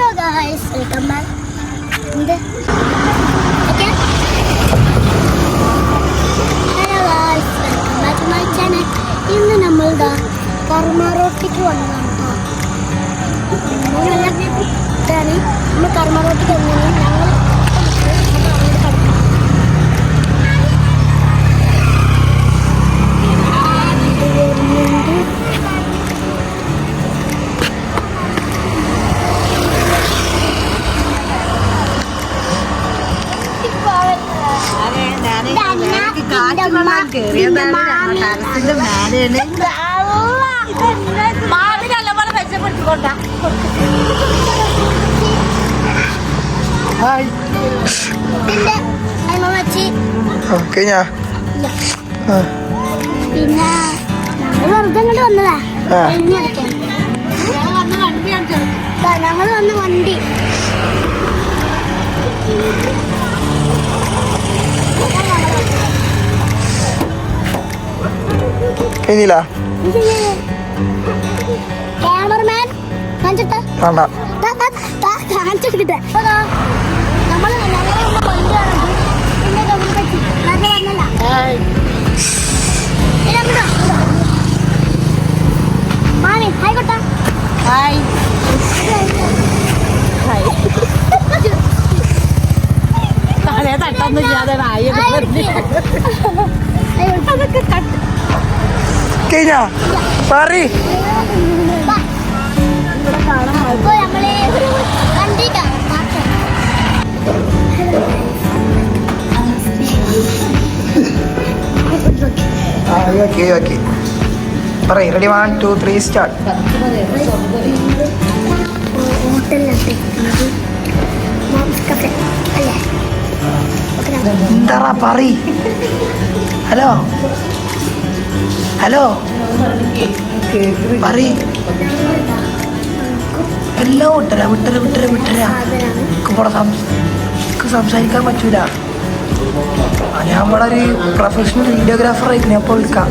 Hello guys welcome back എന്ത് hello guys welcome back my channel ഇന്ന് നമ്മൾ ദാ കർമ്മ റോട്ടിക്ക് വന്നതാണ് കേട്ടോ നമ്മൾ കർമ്മ റോട്ടിക്ക് വന്നത് ഓക്കെ ഞാൻ പിന്നെ വെറുതെ ഇങ്ങോട്ട് വന്നതാ. ഞങ്ങൾ വന്ന് വണ്ടി. മാമി ആയിക്കോട്ടെ ഹായ്. തലേ തട്ടൊന്നും നായി അതൊക്കെ കട്ട്. കഴിഞ്ഞ? പറ ഓക്കെ ഓക്കെ പറ ready one two three start എന്താ പറ ഹലോ. ഹലോ? പറ എല്ലാം വിട്ടര വിട്ടര വിട്ടര വിട്ടര. ഇവിടെ സംസാരിക്കാൻ പറ്റൂല. ഞാൻ ഇവിടെ ഒരു പ്രൊഫഷണൽ വീഡിയോഗ്രാഫർ ആയിരിക്കും ഞാൻ ഇപ്പോൾ വിളിക്കാം.